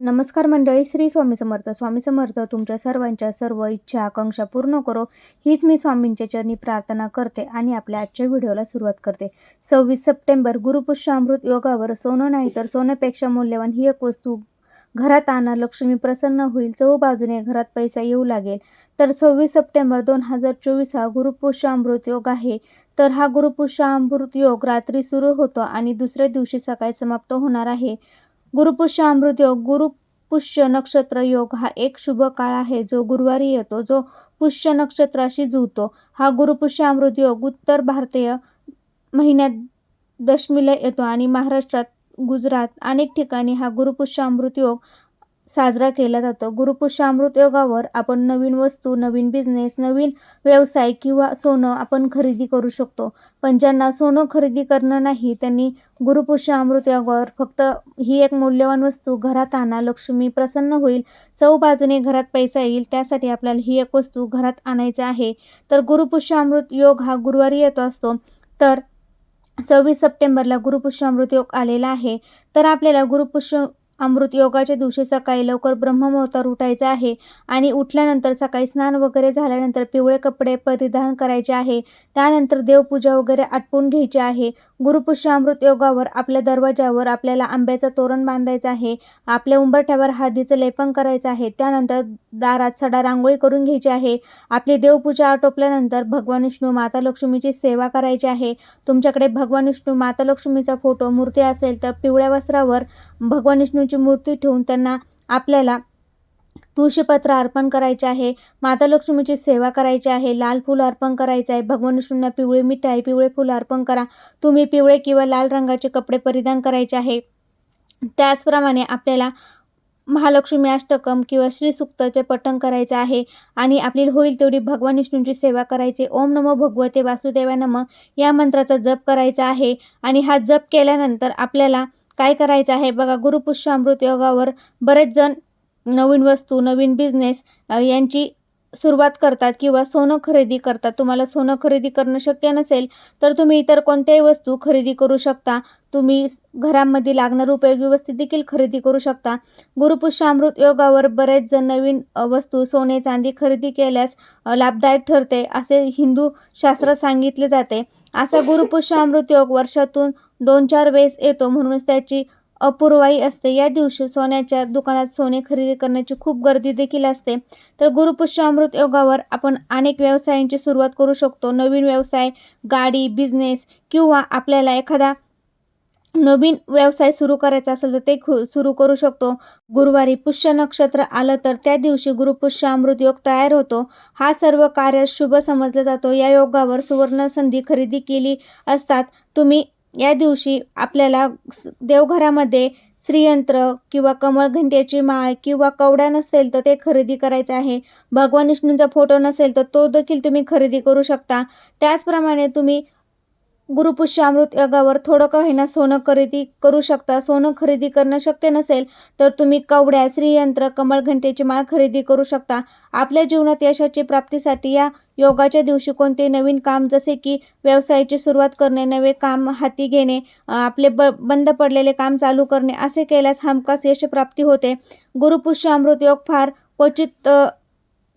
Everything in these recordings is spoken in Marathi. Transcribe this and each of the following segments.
नमस्कार मंडळी श्री स्वामी समर्थ. स्वामी समर्थ तुमच्या सर्वांच्या सर्व इच्छा आकांक्षा पूर्ण करो. हीच मी स्वामींच्या चरणी प्रार्थना करते आणि आपल्या आजच्या व्हिडिओला सुरुवात करते. सव्वीस सप्टेंबर गुरुपुष्यामृत योगावर सोनं नाही तर सोन्यापेक्षा मौल्यवान ही एक वस्तू. घरात आणा लक्ष्मी प्रसन्न होईल चहू बाजूने घरात पैसा येऊ लागेल. तर सव्वीस सप्टेंबर दोन हजार चोवीस हा गुरुपुष्यामृत योग आहे. तर हा गुरुपुष्यामृत योग रात्री सुरू होतो आणि दुसऱ्या दिवशी सकाळी समाप्त होणार आहे. गुरुपुष्यामृत योग गुरुपुष्य नक्षत्र योग हा एक शुभ काळ आहे जो गुरुवारी येतो जो पुष्य नक्षत्राशी जुळतो. हा गुरुपुष्यामृत योग उत्तर भारतीय महिन्यात दशमीला येतो आणि महाराष्ट्रात गुजरात अनेक ठिकाणी हा गुरुपुष्यामृत योग साजरा केला जातो. गुरुपुष्य योगावर आपण नवीन वस्तू नवीन बिझनेस नवीन व्यवसाय किंवा सोनं आपण खरेदी करू शकतो. पण ज्यांना सोनं खरेदी करणं नाही त्यांनी गुरुपुष्य अमृत योगावर फक्त ही एक मौल्यवान वस्तू घरात आणा लक्ष्मी प्रसन्न होईल चौबाजूने घरात पैसा येईल त्यासाठी आपल्याला ही एक वस्तू घरात आणायचं आहे. तर गुरुपुष्य योग हा गुरुवारी येतो असतो. तर सव्वीस सप्टेंबरला गुरुपुष्यामृत योग आलेला आहे. तर आपल्याला गुरुपुष्य अमृत योगाच्या दिवशी सकाळी लवकर ब्रह्ममुहूर्तावर उठायचं आहे आणि उठल्यानंतर सकाळी स्नान वगैरे झाल्यानंतर पिवळे कपडे परिधान करायचे आहे. त्यानंतर देवपूजा वगैरे आटपून घ्यायची आहे. गुरुपुष्य अमृत योगावर आपल्या दरवाजावर आपल्याला आंब्याचं तोरण बांधायचं आहे. आपल्या उंबरठ्यावर हळदीचं लेपन करायचं आहे. त्यानंतर दारात सडा रांगोळी करून घ्यायची आहे. आपली देवपूजा आटोपल्यानंतर भगवान विष्णू माता लक्ष्मीची सेवा करायची आहे. तुमच्याकडे भगवान विष्णू माता लक्ष्मीचा फोटो मूर्ती असेल तर पिवळ्या वस्त्रावर भगवान विष्णूची मूर्ती ठेवून त्यांना आपल्याला तुळशीपत्र अर्पण करायचे आहे माता लक्ष्मीची सेवा करायची आहे लाल फूल अर्पण करायचं आहे भगवान विष्णूंना पिवळे मिठाई पिवळे फूल अर्पण करा तुम्ही पिवळे किंवा लाल रंगाचे कपडे परिधान करायचे आहे. त्याचप्रमाणे आपल्याला महालक्ष्मी अष्टकम किंवा श्रीसुक्ताचे पठण करायचं आहे आणि आपली होईल तेवढी भगवान विष्णूंची सेवा करायची. ओम नमो भगवते वासुदेवा नम या मंत्राचा जप करायचा आहे आणि हा जप केल्यानंतर आपल्याला काय करायचं आहे? बघा गुरुपुष्य अमृत योगावर बरेच जण नवीन वस्तू नवीन बिझनेस यांची सुरुवात करतात किंवा सोनं खरेदी करतात तुम्हाला सोनं खरेदी करणं शक्य नसेल तर तुम्ही इतर कोणत्याही वस्तू खरेदी करू शकता. तुम्ही घरामध्ये लागणार उपयोगी वस्तू देखील खरेदी करू शकता. गुरुपुष्यामृत योगावर बरेच जण नवीन वस्तू सोने चांदी खरेदी केल्यास लाभदायक ठरते असे हिंदू शास्त्रात सांगितले जाते. असा गुरुपुष्यामृत योग वर्षातून दोन चार वेळेस येतो म्हणूनच त्याची अपूर्वाई असते. या दिवशी सोन्याच्या दुकानात सोने खरेदी करण्याची खूप गर्दी देखील असते. तर गुरुपुष्य अमृत योगावर आपण अनेक व्यवसायांची सुरुवात करू शकतो. नवीन व्यवसाय गाडी बिझनेस किंवा आपल्याला एखादा नवीन व्यवसाय सुरू करायचा असेल तर ते खु सुरू करू शकतो. गुरुवारी पुष्य नक्षत्र आलं तर त्या दिवशी गुरुपुष्य अमृत योग तयार होतो. हा सर्व कार्य शुभ समजला जातो. या योगावर सुवर्ण संधी खरेदी केली असतात. तुम्ही या दिवशी आपल्याला देवघरामध्ये श्रीयंत्र किंवा कमळ घंट्याची माळ किंवा कवड्या नसेल तर ते खरेदी करायचं आहे. भगवान विष्णूंचा फोटो नसेल तर तो देखील तुम्ही खरेदी करू शकता. त्याचप्रमाणे तुम्ही गुरुपुष्य अमृत थोडं का होईना सोनं खरेदी करू शकता. सोनं खरेदी करणं शक्य नसेल तर तुम्ही कवड्या श्रीयंत्र कमळघंटेची माळ खरेदी करू शकता. आपल्या जीवनात यशाची प्राप्तीसाठी या योगाच्या दिवशी कोणते नवीन काम जसे की व्यवसायाची सुरुवात करणे नवे काम हाती घेणे आपले ब बंद पडलेले काम चालू करणे असे केल्यास हमखास यशप्राप्ती होते. गुरुपुष्य अमृत योग फार क्वचित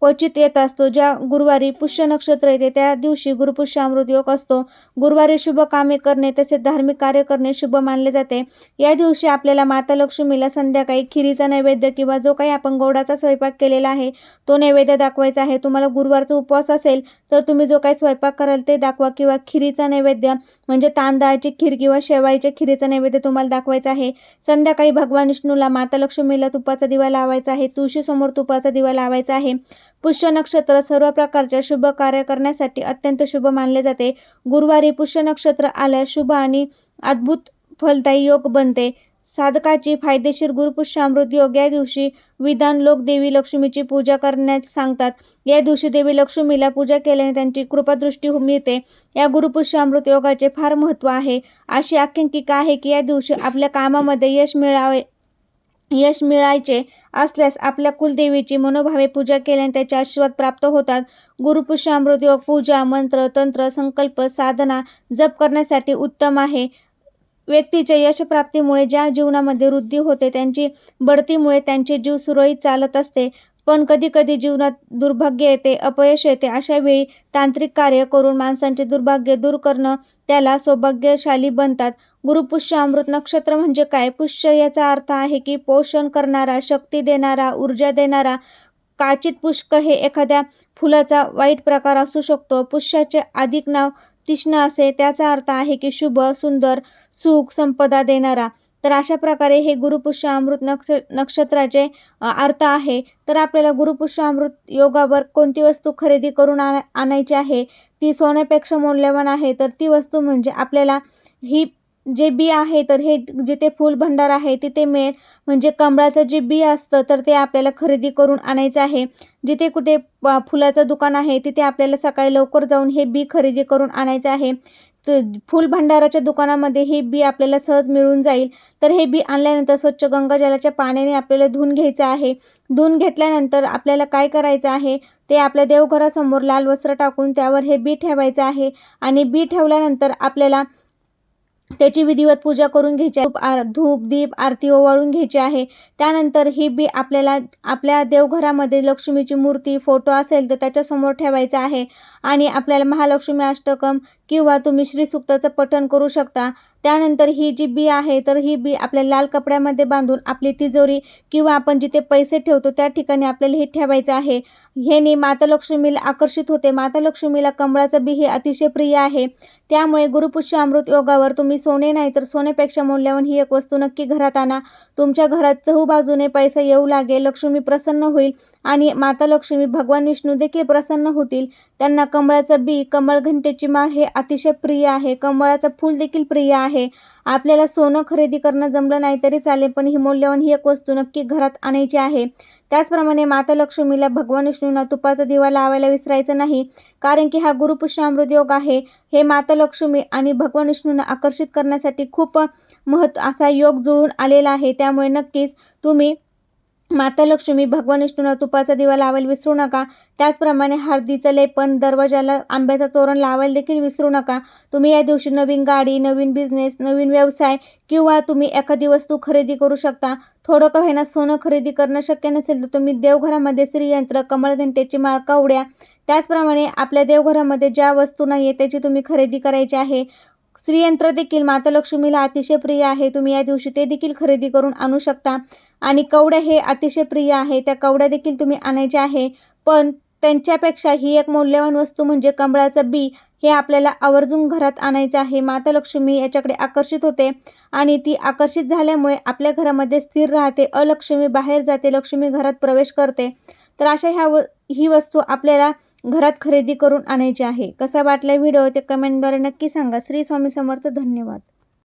क्वचित येत असतो ज्या गुरुवारी पुष्य नक्षत्र येते त्या दिवशी गुरुपुष्यामृत योग असतो. गुरुवारी शुभ कामे करणे तसेच धार्मिक कार्य करणे शुभ मानले जाते. या दिवशी आपल्याला माता लक्ष्मीला संध्याकाळी खिरीचा नैवेद्य किंवा जो काही आपण गोडाचा स्वयंपाक केलेला आहे तो नैवेद्य दाखवायचा आहे. तुम्हाला गुरुवारचा उपवास असेल तर तुम्ही जो काही स्वयंपाक कराल ते दाखवा किंवा खिरीचा नैवेद्य म्हणजे तांदळाची खीर किंवा शेवाईच्या खिरीचा नैवेद्य तुम्हाला दाखवायचा आहे. संध्याकाळी भगवान विष्णूला माता लक्ष्मीला तुपाचा दिवा लावायचा आहे तुळशीसमोर तुपाचा दिवा लावायचा आहे. पुष्य नक्षत्र सर्व प्रकारच्या शुभ कार्य करण्यासाठी अत्यंत शुभ मानले जाते. गुरुवारी पुष्य नक्षत्र आल्यास शुभ आणि अद्भुत फलदायी योग बनते. साधकाची फायदेशीर गुरुपुष्यामृत योग या दिवशी विधान लोक देवी लक्ष्मीची पूजा करण्यास सांगतात. या दिवशी देवी लक्ष्मीला पूजा केल्याने त्यांची कृपादृष्टी मिळते. या गुरुपुष्यामृत योगाचे फार महत्त्व आहे. अशी आख्यांकिका आहे की या दिवशी आपल्या कामामध्ये यश मिळावे यश मिळायचे असल्यास आपल्या कुलदेवीची मनोभावे पूजा केल्याने त्याचे आशीर्वाद प्राप्त होतात. गुरुपुष्यामृत योग पूजा मंत्र तंत्र संकल्प साधना जप करण्यासाठी उत्तम आहे. व्यक्तीच्या यशप्राप्तीमुळे ज्या जीवनामध्ये वृद्धी होते त्यांची बढतीमुळे त्यांचे जीव सुरळीत चालत असते. पण कधी कधी जीवनात दुर्भाग्य येते अपयश येते अशा वेळी तांत्रिक कार्य करून माणसांचे दुर्भाग्य दूर करणं त्याला सौभाग्यशाली बनतात. गुरुपुष्य अमृत नक्षत्र म्हणजे काय? पुष्य याचा अर्थ आहे की पोषण करणारा शक्ती देणारा ऊर्जा देणारा काचित पुष्क हे एखाद्या फुलाचा वाईट प्रकार असू शकतो. पुष्याचे अधिक नाव तीक्ष्ण असे त्याचा अर्थ आहे की शुभ सुंदर सुख संपदा देणारा. तर अशा प्रकारे हे गुरुपुष्य अमृत नक्ष नक्षत्राचे अर्थ आहे. तर आपल्याला गुरुपुष्य अमृत योगावर कोणती वस्तू खरेदी करून आण आणायची आहे? ती सोन्यापेक्षा मौल्यवान आहे. तर ती वस्तू म्हणजे आपल्याला ही जे बी आहे तर हे जिथे फुल भंडार आहे तिथे मिळेल. म्हणजे कमळाचं जे बी असतं तर ते आपल्याला खरेदी करून आणायचं आहे. जिथे कुठे फुलाचं दुकान आहे तिथे आपल्याला सकाळी लवकर जाऊन हे बी खरेदी करून आणायचं आहे. फुल भंडाराच्या दुकानामध्ये हे बी आपल्याला सहज मिळून जाईल. तर हे बी आणल्यानंतर स्वच्छ गंगाजलाच्या पाण्याने आपल्याला धुवून घ्यायचं आहे. धुवून घेतल्यानंतर आपल्याला काय करायचं आहे? ते आपल्या देवघरासमोर लाल वस्त्र टाकून त्यावर हे बी ठेवायचं आहे. आणि बी ठेवल्यानंतर आपल्याला त्याची विधिवत पूजा करून घ्यायची धूप आर धूप दीप आरती ओवाळून घ्यायची आहे. त्यानंतर ही बी आपल्याला आपल्या देवघरामध्ये लक्ष्मीची मूर्ती फोटो असेल तर त्याच्यासमोर ठेवायचा आहे. आणि आपल्याला महालक्ष्मी अष्टकम किंवा तुम्ही श्रीसुक्ताचं पठण करू शकता. त्यानंतर ही जी बी आहे तर ही बी आपल्या लाल कपड्यामध्ये बांधून आपली तिजोरी किंवा आपण जिथे पैसे ठेवतो त्या ठिकाणी आपल्याला हे ठेवायचं आहे. ह्याने माता लक्ष्मीला आकर्षित होते. माता लक्ष्मीला कमळाचं बी हे अतिशय प्रिय आहे. त्यामुळे गुरुपुष्य अमृत योगावर तुम्ही सोने नाही तर सोन्यापेक्षा मौल्यवान ही एक वस्तू नक्की घरात आणा. तुमच्या घरात चहूबाजूने पैसा येऊ लागेल लक्ष्मी प्रसन्न होईल आणि माता लक्ष्मी भगवान विष्णू देखील प्रसन्न होतील. त्यांना कमळाचं बी कमळ घंटेची माळ हे अतिशय प्रिय आहे. कमळाचं फूल देखील प्रिय आहे. आपल्याला सोनं खरेदी करणं जमलं नाही तरी चालेल पण ही मौल्यवान ही एक वस्तू नक्की घरात आणायची आहे. त्याचप्रमाणे माता लक्ष्मीला भगवान विष्णूंना तुपाचा दिवा लावायला विसरायचं नाही कारण की हा गुरुपुष्य अमृत योग आहे. हे माता लक्ष्मी आणि भगवान विष्णूंना आकर्षित करण्यासाठी खूप महत् असा योग जुळून आलेला आहे. त्यामुळे नक्कीच तुम्ही माता लक्ष्मी भगवान विष्णूला तुपाचा दिवा लावायला विसरू नका. त्याचप्रमाणे हळदीचं लेपन दरवाजाला आंब्याचं तोरण लावायला देखील विसरू नका. तुम्ही या दिवशी नवीन गाडी नवीन बिझनेस नवीन व्यवसाय किंवा तुम्ही एखादी वस्तू खरेदी करू शकता. थोडं का होईना सोनं खरेदी करणं शक्य नसेल तर तुम्ही देवघरामध्ये श्रीयंत्र कमळघंटेची माळ कावड्या. त्याचप्रमाणे आपल्या देवघरामध्ये ज्या वस्तू नाही आहे त्याची तुम्ही खरेदी करायची आहे. स्त्रीयंत्र देखील माता लक्ष्मीला अतिशय प्रिय आहे. तुम्ही या दिवशी ते देखील खरेदी करून आणू शकता. आणि कवड्या हे अतिशय प्रिय आहे. त्या कवड्या देखील तुम्ही आणायच्या आहे. पण त्यांच्यापेक्षा ही एक मौल्यवान वस्तू म्हणजे कमळाचं बी हे आपल्याला आवर्जून घरात आणायचं आहे. माता लक्ष्मी याच्याकडे आकर्षित होते. आणि ती आकर्षित झाल्यामुळे आपल्या घरामध्ये स्थिर राहते. अलक्ष्मी बाहेर जाते. लक्ष्मी घरात प्रवेश करते. तर अशा ह्या व ही वस्तू आपल्याला घरात खरेदी करून आणायची आहे. कसा वाटला व्हिडिओ ते कमेंटद्वारे नक्की सांगा. श्री स्वामी समर्थ धन्यवाद.